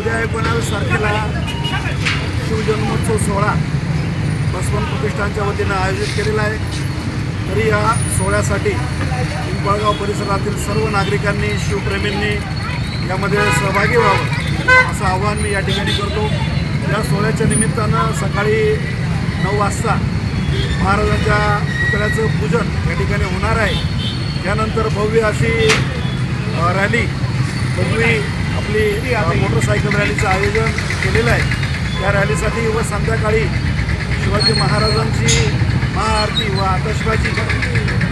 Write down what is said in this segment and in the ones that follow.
उद्या एकोणावीस तारखेला शिवजन्मोत्सव सोहळा बसवंत प्रतिष्ठानच्या वतीनं आयोजित केलेला आहे. तरी या सोहळ्यासाठी पिंपळगाव परिसरातील सर्व नागरिकांनी शिवप्रेमींनी यामध्ये सहभागी व्हावं असं आव्हान मी या ठिकाणी करतो. या सोहळ्याच्या निमित्तानं सकाळी नऊ वाजता महाराजांच्या पुतळ्याचं पूजन या ठिकाणी होणार आहे. त्यानंतर भव्य अशी रॅली भव्य आपली मोटरसायकल रॅलीचं आयोजन केलेलं आहे. त्या रॅलीसाठी व संध्याकाळी शिवाजी महाराजांची महाआरती व आतषबाजी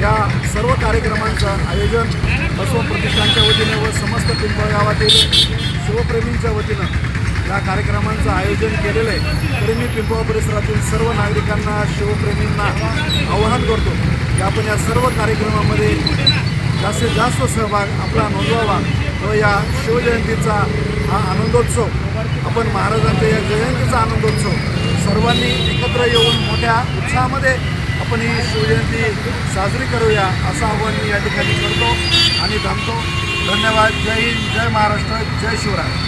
या सर्व कार्यक्रमांचं आयोजन बसव प्रतिष्ठानच्या वतीनं व समस्त पिंपळगावातील शिवप्रेमींच्या वतीनं या कार्यक्रमांचं आयोजन केलेलं आहे. तरी मी पिंपळ परिसरातील सर्व नागरिकांना शिवप्रेमींना आवाहन करतो की आपण या सर्व कार्यक्रमामध्ये जास्तीत जास्त सहभाग आपला नोंदवावा. तो या शिवजयंतीचा हा आनंदोत्सव आपण महाराजांच्या या जयंतीचा आनंदोत्सव सर्वांनी एकत्र येऊन मोठ्या उत्साहामध्ये आपण ही शिवजयंती साजरी करूया असं आव्हान मी या ठिकाणी करतो आणि थांबतो. धन्यवाद. जय हिंद. जय महाराष्ट्र. जय शिवराय.